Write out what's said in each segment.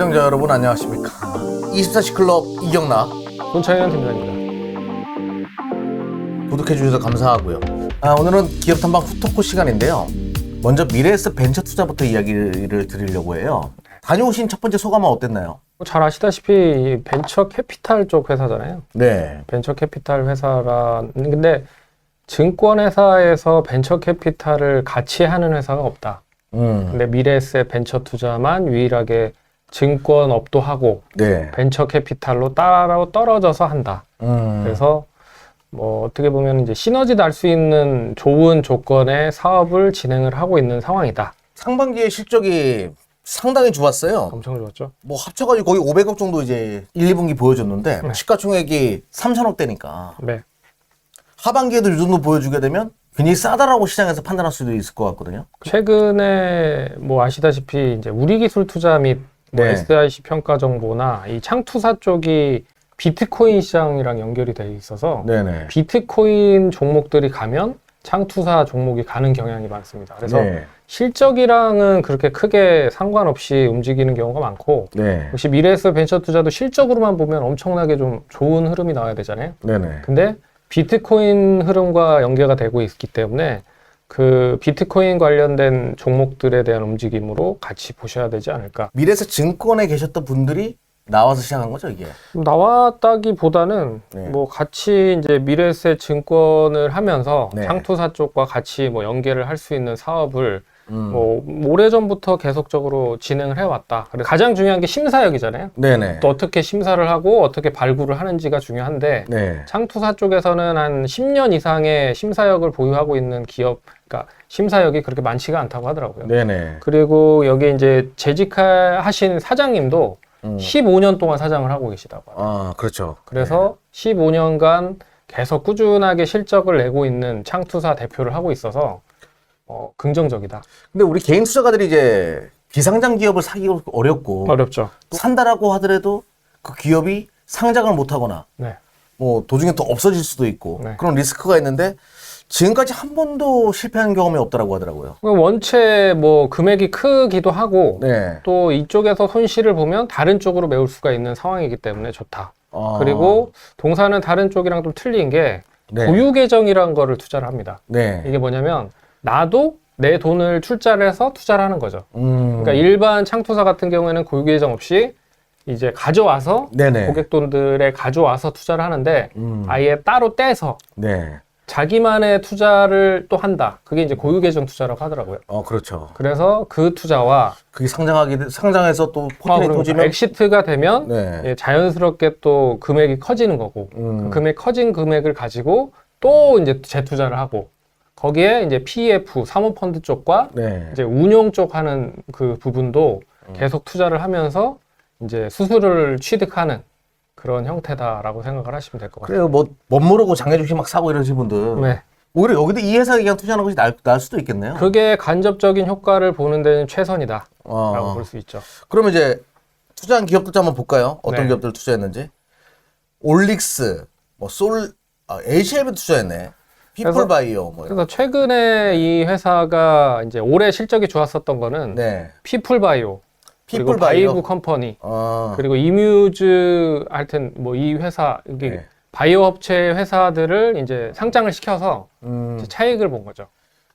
시청자 여러분 안녕하십니까 24시 클럽 이경락 손창현 팀장입니다. 구독해 주셔서 감사하고요 아, 오늘은 기업 탐방 후토크 시간인데요 먼저 미래에스 벤처 투자부터 이야기를 드리려고 해요 다녀오신 첫 번째 소감은 어땠나요? 뭐잘 아시다시피 이 벤처 캐피탈 쪽 회사잖아요. 네 벤처 캐피탈 회사라 근데 증권 회사에서 벤처 캐피탈을 같이 하는 회사가 없다. 음, 근데 미래에셋 벤처 투자만 유일하게 증권업도 하고 네 벤처 캐피탈로 따로 떨어져서 한다. 음, 그래서 뭐 어떻게 보면 이제 시너지 날 수 있는 좋은 조건의 사업을 진행을 하고 있는 상황이다. 상반기에 실적이 상당히 좋았어요 엄청 좋았죠. 뭐 합쳐가지고 거의 500억 정도 이제 1, 2분기 보여줬는데 네. 시가총액이 3천억대니까 네. 하반기에도 이 정도 보여주게 되면 굉장히 싸다라고 시장에서 판단할 수도 있을 것 같거든요 최근에 뭐 아시다시피 이제 우리 기술 투자 및 뭐 네. SIC 평가 정보나 이 창투사 쪽이 비트코인 시장이랑 연결이 돼 있어서 네네 비트코인 종목들이 가면 창투사 종목이 가는 경향이 많습니다. 그래서 네. 실적이랑은 그렇게 크게 상관없이 움직이는 경우가 많고 네. 역시 미래에서 벤처 투자도 실적으로만 보면 엄청나게 좀 좋은 흐름이 나와야 되잖아요. 네네. 근데 비트코인 흐름과 연계가 되고 있기 때문에 그 비트코인 관련된 종목들에 대한 움직임으로 같이 보셔야 되지 않을까. 미래에서 증권에 계셨던 분들이 나와서 시작한 거죠, 이게. 나왔다기보다는 네. 뭐 같이 이제 미래세 증권을 하면서 네. 창투사 쪽과 같이 뭐 연계를 할 수 있는 사업을 음. 뭐 오래전부터 계속적으로 진행을 해왔다. 그래서 가장 중요한 게 심사역이잖아요. 네네. 또 어떻게 심사를 하고 어떻게 발굴을 하는지가 중요한데 네. 창투사 쪽에서는 한 10년 이상의 심사역을 보유하고 있는 기업, 그러니까 심사역이 그렇게 많지가 않다고 하더라고요. 네네. 그리고 여기 이제 재직하신 사장님도 음. 15년 동안 사장을 하고 계시다고 하더라고요. 아, 그렇죠. 그래서 15년간 계속 꾸준하게 실적을 내고 있는 창투사 대표를 하고 있어서 어, 긍정적이다. 근데 우리 개인 투자가들이 이제 비상장 기업을 사기가 어렵고 어렵죠. 또 산다라고 하더라도 그 기업이 상장을 못 하거나 네. 뭐 도중에 또 없어질 수도 있고 네. 그런 리스크가 있는데 지금까지 한 번도 실패한 경험이 없다라고 하더라고요. 원체 뭐 금액이 크기도 하고 네. 또 이쪽에서 손실을 보면 다른 쪽으로 메울 수가 있는 상황이기 때문에 좋다. 아, 그리고 동사는 다른 쪽이랑 좀 틀린 게 네. 고유 계정이라는 거를 투자를 합니다. 네. 이게 뭐냐면 나도 내 돈을 출자를 해서 투자를 하는 거죠. 음. 그러니까 일반 창투사 같은 경우에는 고유 계정 없이 이제 가져와서 네네. 고객 돈들에 가져와서 투자를 하는데 음. 아예 따로 떼서 네. 자기만의 투자를 또 한다. 그게 이제 고유 계정 투자라고 하더라고요. 어, 그렇죠. 그래서 그 투자와 그게 상장하게 돼- 상장해서 또 아, 포트에 그리고 터지면 엑시트가 되면 네. 예, 자연스럽게 또 금액이 커지는 거고 음. 그 금액 커진 금액을 가지고 또 이제 재투자를 하고 거기에 이제 PF 사모펀드 쪽과 네. 이제 운용 쪽 하는 그 부분도 음. 계속 투자를 하면서 이제 수수료를 취득하는 그런 형태다라고 생각을 하시면 될 것 같아요. 그래요. 뭐, 못 모르고 장애주식 막 사고 이러신 분들. 네. 오히려 여기도 이 회사에 그냥 투자하는 것이 나을, 나을 수도 있겠네요. 그게 간접적인 효과를 보는 데는 최선이다라고 어. 볼 수 있죠. 그러면 이제 투자한 기업들 좀 한번 볼까요? 어떤 네. 기업들 투자했는지. 올릭스, 뭐 솔, 아, HLB 투자했네. 그래서- 피플바이오 뭐. 그래서 최근에 이 회사가 이제 올해 실적이 좋았었던 거는 네. 피플바이오, 그리고 피플바이오. 바이브 컴퍼니, 어. 그리고 이뮤즈 하여튼 뭐 이 회사 이게 네. 바이오 업체 회사들을 이제 상장을 시켜서 음. 이제 차익을 본 거죠.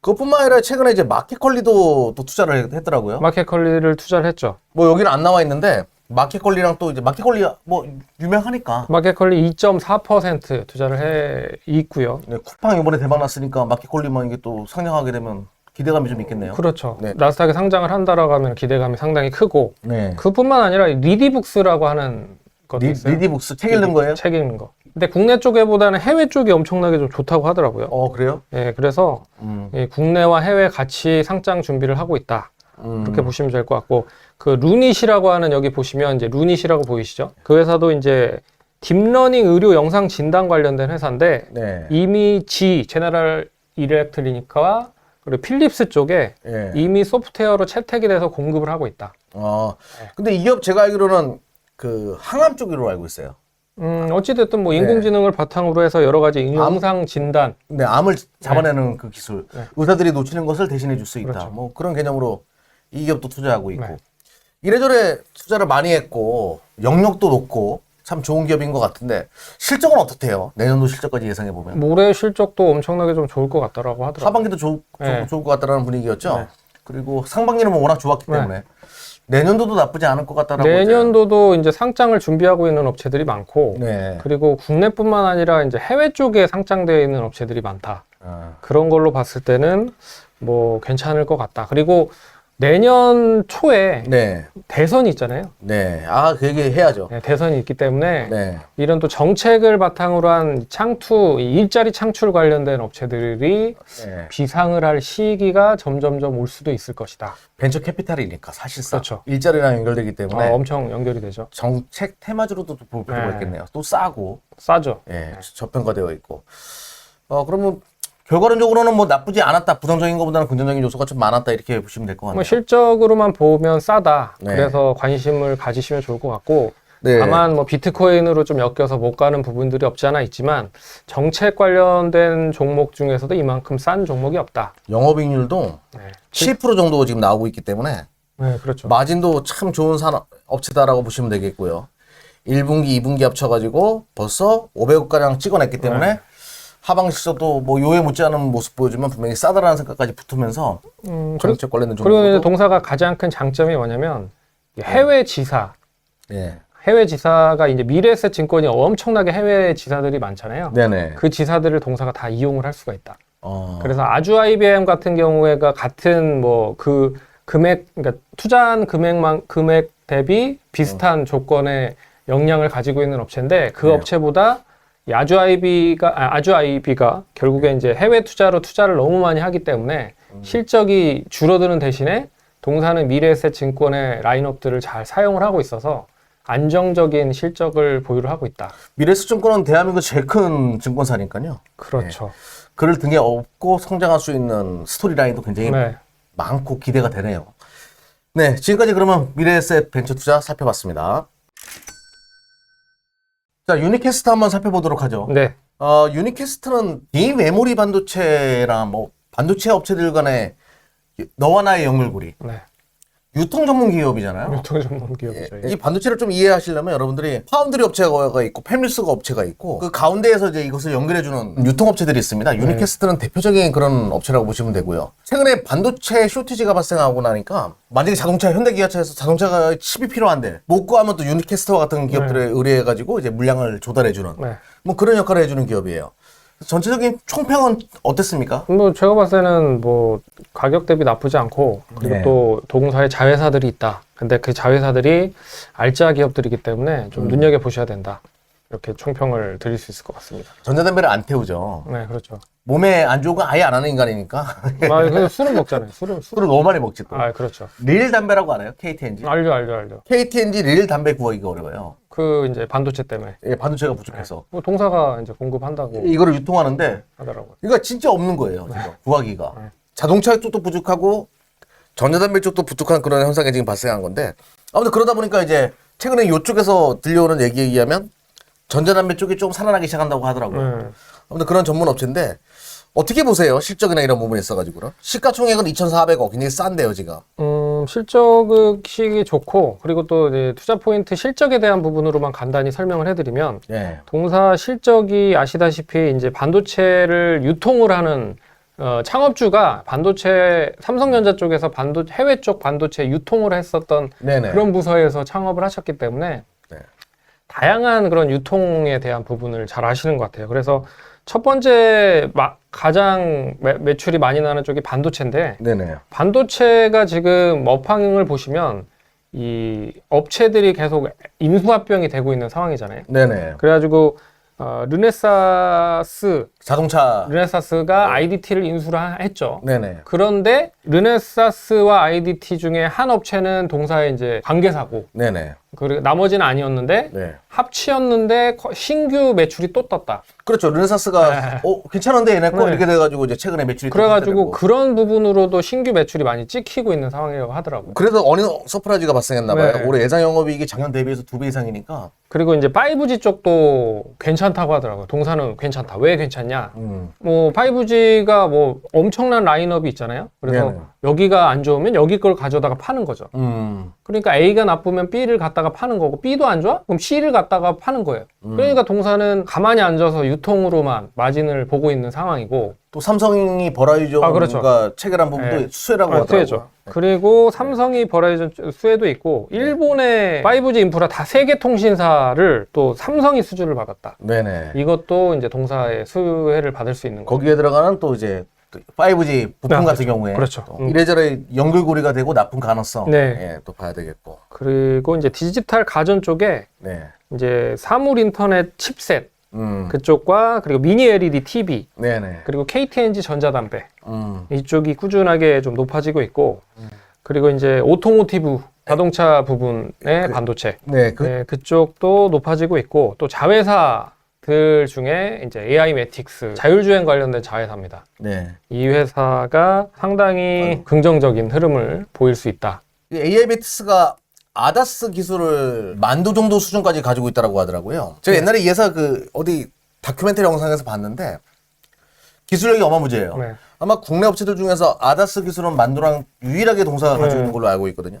그것뿐만 아니라 최근에 이제 마켓컬리도 또 투자를 했- 했더라고요. 마켓컬리를 투자를 했죠. 뭐 여기는 안 나와 있는데 마켓컬리랑 또 이제 마켓컬리 뭐 유명하니까. 마켓컬리 2.4% 투자를 해 있고요. 네, 쿠팡 이번에 대박 났으니까 마켓컬리만 이게 또 상장하게 되면 기대감이 좀 있겠네요. 그렇죠. 네. 나스닥에 상장을 한다라고 하면 기대감이 상당히 크고 네. 그뿐만 아니라 리디북스라고 하는 것도 리, 있어요. 리디북스 책 읽는 거예요? 책 읽는 거. 근데 국내 쪽에보다는 해외 쪽이 엄청나게 좀 좋다고 하더라고요. 어 그래요? 예, 그래서 음. 이 국내와 해외 같이 상장 준비를 하고 있다. 음. 그렇게 보시면 될 것 같고 그 루닛이라고 하는 여기 보시면 이제 루닛이라고 보이시죠? 그 회사도 이제 딥러닝 의료 영상 진단 관련된 회사인데 네. 이미 G 제너럴 일렉트리니카와 그리고 필립스 쪽에 예. 이미 소프트웨어로 채택이 돼서 공급을 하고 있다. 어. 근데 이 기업 제가 알기로는 그 항암 쪽으로 알고 있어요. 음, 어찌됐든 뭐 인공지능을 바탕으로 해서 여러 가지 영상 진단 근데 암을 잡아내는 그 기술, 네. 의사들이 놓치는 것을 대신해 줄 수 있다. 그렇죠. 뭐 그런 개념으로 이 기업도 투자하고 있고. 네. 이래저래 투자를 많이 했고 영역도 높고 참 좋은 기업인 것 같은데 실적은 어떻대요? 내년도 실적까지 예상해 보면 올해 실적도 엄청나게 좀 좋을 것 같다라고 하더라고요. 하반기도 좋, 네. 좋을 것 같다라는 분위기였죠. 네. 그리고 상반기는 뭐 워낙 좋았기 네. 때문에 내년도도 나쁘지 않을 것 같다라고 내년도도 이제 상장을 준비하고 있는 업체들이 많고 네. 그리고 국내뿐만 아니라 이제 해외 쪽에 상장되어 있는 업체들이 많다. 아, 그런 걸로 봤을 때는 뭐 괜찮을 것 같다. 그리고 내년 초에 네, 대선이 있잖아요. 네. 아, 그 얘기 해야죠. 네, 대선이 있기 때문에 네, 이런 또 정책을 바탕으로 한 창투, 이 일자리 창출 관련된 업체들이 네. 비상을 할 시기가 점점점 올 수도 있을 것이다. 벤처 캐피탈이니까 사실상 그렇죠. 일자리랑 연결되기 때문에 어, 엄청 연결이 되죠. 정책 테마주로도 볼 필요가 네. 있겠네요. 또 싸고 싸죠. 예, 저평가되어 있고. 어, 그러면 결과론적으로는 뭐 나쁘지 않았다. 부정적인 것보다는 긍정적인 요소가 좀 많았다. 이렇게 보시면 될 것 같네요. 뭐 실적으로만 보면 싸다. 네. 그래서 관심을 가지시면 좋을 것 같고 네. 다만 뭐 비트코인으로 좀 엮여서 못 가는 부분들이 없지 않아 있지만 정책 관련된 종목 중에서도 이만큼 싼 종목이 없다. 영업이익률도 네, 7% 정도 지금 나오고 있기 때문에 네 그렇죠. 마진도 참 좋은 산업 업체다라고 보시면 되겠고요. 1분기, 2분기 합쳐가지고 벌써 500억 가량 찍어냈기 때문에 네. 실적도 뭐 요에 못지않은 모습 보여주면 분명히 싸다라는 생각까지 붙으면서 음, 정책 관련된 그리고 이제 종목도 동사가 가장 큰 장점이 뭐냐면 해외 지사, 예. 해외 지사가 이제 미래에셋 증권이 엄청나게 해외 지사들이 많잖아요. 네네. 그 지사들을 동사가 다 이용을 할 수가 있다. 어. 그래서 아주 IBM 같은 경우에가 같은 뭐 그 금액 그러니까 투자한 금액만 금액 대비 비슷한 조건의 역량을 가지고 있는 업체인데 그 네. 업체보다 이 아주 IB가 아, 아주 IB가 결국에 이제 해외 투자로 투자를 너무 많이 하기 때문에 실적이 줄어드는 대신에 동사는 미래에셋 증권의 라인업들을 잘 사용을 하고 있어서 안정적인 실적을 보유를 하고 있다. 미래수증권은 대한민국 제일 큰 증권사니까요. 그렇죠. 그를 등에 업고 성장할 수 있는 스토리 라인도 굉장히 네. 많고 기대가 되네요. 네, 지금까지 그러면 미래에셋 벤처 투자 살펴봤습니다. 자, 유니캐스트 한번 살펴보도록 하죠. 네. 어, 유니캐스트는 비메모리 반도체랑 뭐 반도체 업체들 간의 너와 나의 연결고리, 네. 유통 전문 기업이잖아요. 유통 전문 기업이죠. 이 반도체를 좀 이해하시려면 여러분들이 파운드리 업체가 있고 팹리스가 업체가 있고 그 가운데에서 이제 이것을 연결해주는 유통 업체들이 있습니다. 유니캐스트는 대표적인 그런 업체라고 보시면 되고요. 최근에 반도체 쇼티지가 발생하고 나니까 만약에 자동차 현대 기아차에서 자동차가 칩이 필요한데 못 구하면 또 유니캐스트와 같은 기업들에 의뢰해가지고 이제 물량을 조달해주는 네. 뭐 그런 역할을 해주는 기업이에요. 전체적인 총평은 어땠습니까? 뭐 제가 봤을 때는 뭐 가격 대비 나쁘지 않고 그리고 네. 또 동사에 자회사들이 있다. 근데 그 자회사들이 알짜 기업들이기 때문에 음. 좀 눈여겨 보셔야 된다. 이렇게 총평을 드릴 수 있을 것 같습니다. 전자담배를 안 태우죠. 네, 그렇죠. 몸에 안 좋은 거 아예 안 하는 인간이니까 아, 그 술은 먹잖아요. 술은 술. 술을 너무 많이 먹지 또. 아, 그렇죠. 릴 담배라고 알아요? KTNG? 알죠, 알죠, 알죠. KTNG 릴 담배 구하기가 어려워요. 그 이제 반도체 때문에 예, 반도체가 부족해서. 뭐 동사가 이제 공급한다고 이거를 유통하는데, 하더라고요. 이거 진짜 없는 거예요. 지금 구하기가. 네. 자동차 쪽도 부족하고, 전자담배 쪽도 부족한 그런 현상이 지금 발생한 건데, 아무튼 그러다 보니까 이제, 최근에 이쪽에서 들려오는 얘기에 의하면, 전자담배 쪽이 좀 살아나기 시작한다고 하더라고요. 네. 아무튼 그런 전문 업체인데, 어떻게 보세요? 실적이나 이런 부분에 있어가지고는. 시가총액은 2,400억. 굉장히 싼데요, 지금. 음, 실적이 좋고 그리고 또 이제 투자 포인트 실적에 대한 부분으로만 간단히 설명을 해드리면 예. 동사 실적이 아시다시피 이제 반도체를 유통을 하는 어, 창업주가 반도체 삼성전자 쪽에서 반도 해외 쪽 반도체 유통을 했었던 네네. 그런 부서에서 창업을 하셨기 때문에 네. 다양한 그런 유통에 대한 부분을 잘 아시는 것 같아요. 그래서 첫 번째 마- 가장 매, 매출이 많이 나는 쪽이 반도체인데 네네. 반도체가 지금 업황을 보시면 이 업체들이 계속 인수합병이 되고 있는 상황이잖아요. 네네. 그래가지고 어, 르네사스 자동차. 르네사스가 IDT를 인수를 하- 했죠. 네네. 그런데 르네사스와 IDT 중에 한 업체는 동사의 이제 관계사고 네네. 그리고 나머지는 아니었는데 네. 합치였는데 거- 신규 매출이 또 떴다. 그렇죠. 르네사스가 어 괜찮은데 얘네 거 네. 이렇게 돼가지고 이제 최근에 매출이 또 그래가지고. 그런 부분으로도 신규 매출이 많이 찍히고 있는 상황이라고 하더라고요. 그래서 어느 서프라이즈가 발생했나 봐요. 네. 올해 예상 영업이익이 작년 대비해서 두 배 이상이니까 그리고 이제 5G 쪽도 괜찮다고 하더라고요. 동사는 괜찮다. 왜 괜찮냐? 음. 뭐 5G가 뭐 엄청난 라인업이 있잖아요. 그래서 네네. 여기가 안 좋으면 여기 걸 가져다가 파는 거죠. 음. 그러니까 A가 나쁘면 B를 갖다가 파는 거고 B도 안 좋아? 그럼 C를 갖다가 파는 거예요. 음. 그러니까 동사는 가만히 앉아서 유통으로만 마진을 보고 있는 상황이고 또 삼성이 버라이저가 아, 그렇죠. 체결한 부분도 네. 수혜라고 아, 하더라고요. 수혜죠. 그리고 삼성이 버라이즌 수혜도 있고 일본의 5G 인프라 다 세계 통신사를 또 삼성이 수주를 받았다. 네네. 이것도 이제 동사의 수혜를 받을 수 있는 거. 거기에 들어가는 또 이제 또 5G 부품 네, 같은 경우에 그렇죠. 또 음. 이래저래 연결고리가 되고 나쁜 가능성 네. 예, 또 봐야 되겠고. 그리고 이제 디지털 가전 쪽에 네. 이제 사물 인터넷 칩셋 음. 그쪽과 그리고 미니 LED TV 네네. 그리고 KTNG 전자담배 음. 이쪽이 꾸준하게 좀 높아지고 있고 그리고 이제 오토모티브 자동차 부분의 반도체 네. 그, 네, 그쪽도 높아지고 있고 또 자회사 들 중에 이제 AI 매틱스 자율주행 관련된 자회사입니다. 네. 이 회사가 상당히 긍정적인 흐름을 보일 수 있다. 이 AI 베티스가 아다스 기술을 만도 정도 수준까지 가지고 있다고 하더라고요. 제가 옛날에 이 회사 그 어디 다큐멘터리 영상에서 봤는데 기술력이 어마무지해요. 네. 아마 국내 업체들 중에서 아다스 기술은 만두랑 유일하게 동사가 가지고 네. 있는 걸로 알고 있거든요.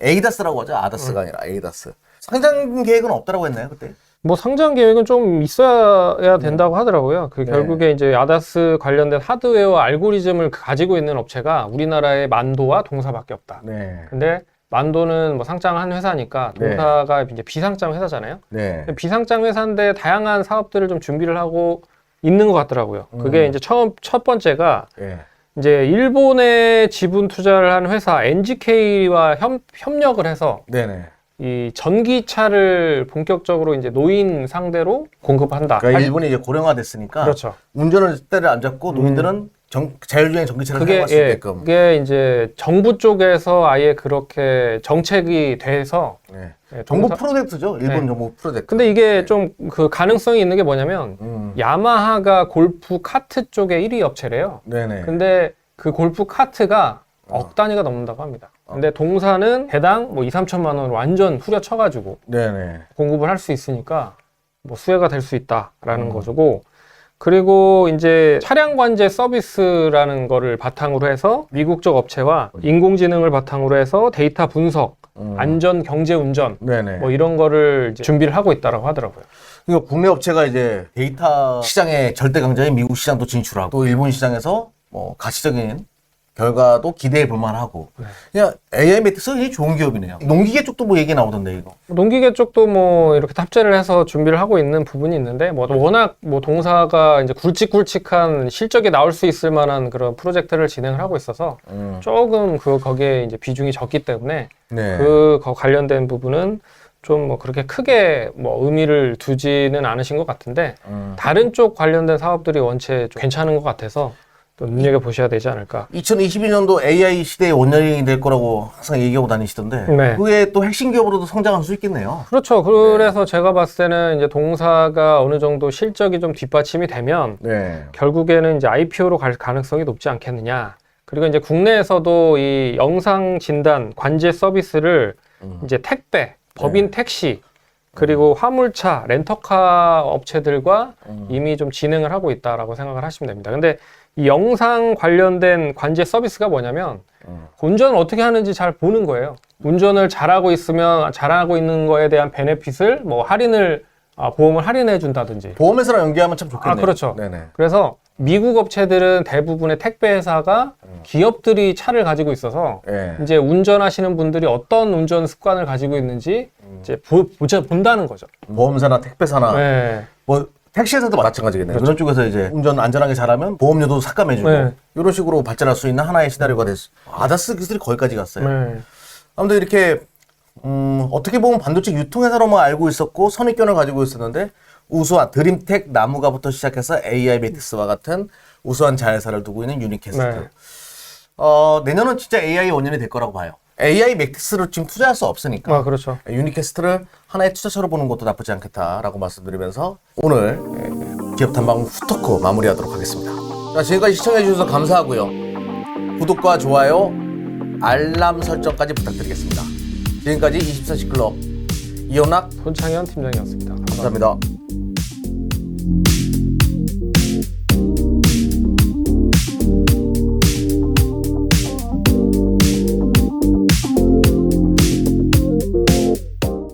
에이다스라고 하죠. 아다스가 아니라 에이다스. 상장 계획은 없다라고 했나요 그때? 뭐 상장 계획은 좀 있어야 된다고 하더라고요. 그 네. 결국에 이제 아다스 관련된 하드웨어 알고리즘을 가지고 있는 업체가 우리나라의 만도와 동사밖에 없다. 네. 근데 만도는 뭐 상장한 회사니까 네. 동사가 이제 비상장 회사잖아요. 네. 비상장 회사인데 다양한 사업들을 좀 준비를 하고 있는 것 같더라고요. 그게 음. 이제 처음 첫 번째가 네. 이제 일본에 지분 투자를 한 회사 NGK와 협, 협력을 해서 네네. 이 전기차를 본격적으로 이제 노인 상대로 공급한다. 그러니까 할- 일본이 이제 고령화됐으니까 그렇죠. 운전을 때를 안 잡고 노인들은 정, 자율주행 전기차를 그게 사용할 수 예, 있게끔. 그게 이제 정부 쪽에서 아예 그렇게 정책이 돼서 네. 예, 정부 프로젝트죠. 일본 네. 정부 프로젝트. 근데 이게 좀 그 가능성이 있는 게 뭐냐면 음. 야마하가 골프 카트 쪽에 1위 업체래요. 네네. 근데 그 골프 카트가 억 단위가 넘는다고 합니다. 근데 동사는 대당 뭐 2, 3천만 원 완전 후려쳐가지고 네네. 공급을 할 수 있으니까 뭐 수혜가 될 수 있다라는 거고 그리고 이제 차량 관제 서비스라는 거를 바탕으로 해서 미국 쪽 업체와 인공지능을 바탕으로 해서 데이터 분석, 음. 안전 경제 운전 네네. 뭐 이런 거를 이제 준비를 하고 있다라고 하더라고요. 그러니까 국내 업체가 이제 데이터 시장의 절대 강자인 미국 시장도 진출하고 또 일본 시장에서 뭐 가시적인 결과도 기대해 볼 만하고 네. 그냥 AI 매트스 굉장히 좋은 기업이네요. 농기계 쪽도 뭐 얘기 나오던데 이거. 농기계 쪽도 뭐 이렇게 탑재를 해서 준비를 하고 있는 부분이 있는데 뭐 워낙 뭐 동사가 이제 굵직굵직한 실적이 나올 수 있을 만한 그런 프로젝트를 진행을 하고 있어서 음. 조금 그 거기에 이제 비중이 적기 때문에 네. 그 거- 관련된 부분은 좀 뭐 그렇게 크게 뭐 의미를 두지는 않으신 것 같은데 음. 다른 쪽 관련된 사업들이 원체 좀 괜찮은 것 같아서 또 눈여겨 보셔야 되지 않을까. 2022년도 AI 시대의 원년이 될 거라고 항상 얘기하고 다니시던데 네. 그게 또 핵심 기업으로도 성장할 수 있겠네요. 그렇죠. 그래서 제가 봤을 때는 이제 동사가 어느 정도 실적이 좀 뒷받침이 되면 네. 결국에는 이제 IPO로 갈 가능성이 높지 않겠느냐. 그리고 이제 국내에서도 이 영상 진단 관제 서비스를 음. 이제 택배, 법인 택시, 그리고 화물차, 렌터카 업체들과 음. 이미 좀 진행을 하고 있다라고 생각을 하시면 됩니다. 근데 이 영상 관련된 관제 서비스가 뭐냐면 음. 운전을 어떻게 하는지 잘 보는 거예요. 운전을 잘하고 있으면 잘하고 있는 거에 대한 베네핏을 뭐 할인을 아, 보험을 할인해 준다든지 보험회사랑 연계하면 참 좋겠네요. 아, 그렇죠. 네네. 그래서 미국 업체들은 대부분의 택배 회사가 기업들이 차를 가지고 있어서 네. 이제 운전하시는 분들이 어떤 운전 습관을 가지고 있는지 이제 보, 보자 본다는 거죠. 보험사나 택배사나 네. 뭐 택시에서도 마찬가지겠네요. 그런 쪽에서 이제 운전 안전하게 잘하면 보험료도 삭감해주고 네. 이런 식으로 발전할 수 있는 하나의 시나리오가 됐어. 아다스 기술이 거기까지 갔어요. 네. 아무튼 이렇게 음, 어떻게 보면 반도체 유통회사로만 알고 있었고 선입견을 가지고 있었는데 우수한 드림텍 나무가부터 시작해서 AI 매틱스와 같은 우수한 자회사를 두고 있는 유니캐스트. 네. 어, 내년은 진짜 AI 원년이 될 거라고 봐요. AI 매틱스를 지금 투자할 수 없으니까 아 그렇죠. 유니캐스트를 하나의 투자처로 보는 것도 나쁘지 않겠다라고 말씀드리면서 오늘 기업 탐방 후토크 마무리하도록 하겠습니다. 자, 지금까지 시청해 주셔서 감사하고요. 구독과 좋아요, 알람 설정까지 부탁드리겠습니다. 지금까지 24시 클럽 이현락 손창현 팀장이었습니다. 감사합니다. 감사합니다.